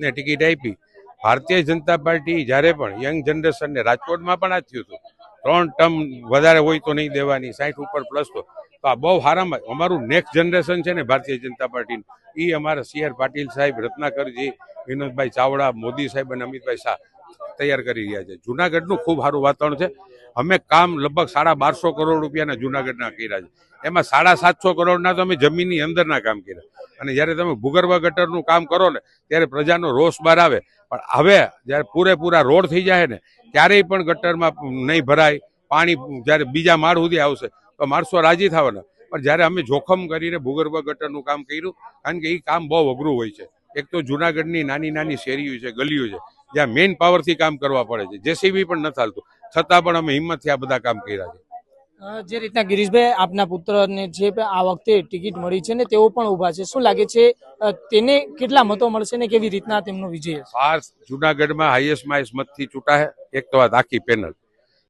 ને ટિકિટ આપી. ભારતીય જનતા પાર્ટી જ્યારે પણ યંગ જનરેશનને રાજકોટમાં પણ આ થયું હતું. ત્રણ ટર્મ વધારે હોય તો નહીં દેવાની, સાઠ ઉપર પ્લસ તો. આ બહુ સારામાં અમારું નેક્સ્ટ જનરેશન છે ને ભારતીય જનતા પાર્ટીનું. એ અમારા સી પાટીલ સાહેબ, રત્નાકરજી, વિનોદભાઈ ચાવડા, મોદી સાહેબ અને અમિતભાઈ શાહ તૈયાર કરી રહ્યા છે. જુનાગઢનું ખૂબ સારું વાતાવરણ છે. અમે કામ લગભગ સાડા બારસો કરોડ રૂપિયાના જુનાગઢના કર્યા છે. એમાં સાડા સાતસો કરોડના તો અમે જમીનની અંદરના કામ કર્યા. અને જ્યારે તમે ભૂગર્ભ ગટરનું કામ કરો ને, ત્યારે પ્રજાનો રોષ બહાર આવે. પણ હવે જ્યારે પૂરેપૂરા રોડ થઈ જાય ને, ક્યારેય પણ ગટરમાં નહીં ભરાય, પાણી જ્યારે બીજા માળ સુધી આવશે, તો માણસો રાજી થવાના. પણ જ્યારે અમે જોખમ કરીને ભૂગર્ભ ગટરનું કામ કર્યું, કારણ કે એ કામ બહુ અઘરું હોય છે. એક તો જુનાગઢની નાની નાની શેરીઓ છે, ગલીઓ છે, જ્યાં મેઇન પાવરથી કામ કરવા પડે છે. જેસીબી પણ ન ચાલતું. છતાં પણ અમે હિંમતથી આ બધા કામ કર્યા છે. જે રીતના ગિરીશભાઈ આપના પુત્રને જે આ વખતે ટિકિટ મળી છે ને તેઓ પણ ઊભા છે. શું લાગે છે તેને કેટલા મતો મળશે ને કેવી રીતના તેમનો વિજય જુનાગઢમાં હાઈએસ્ટમાં હાઈએસ્ટ મતથી ચૂંટાય. એક તો વાત આખી પેનલ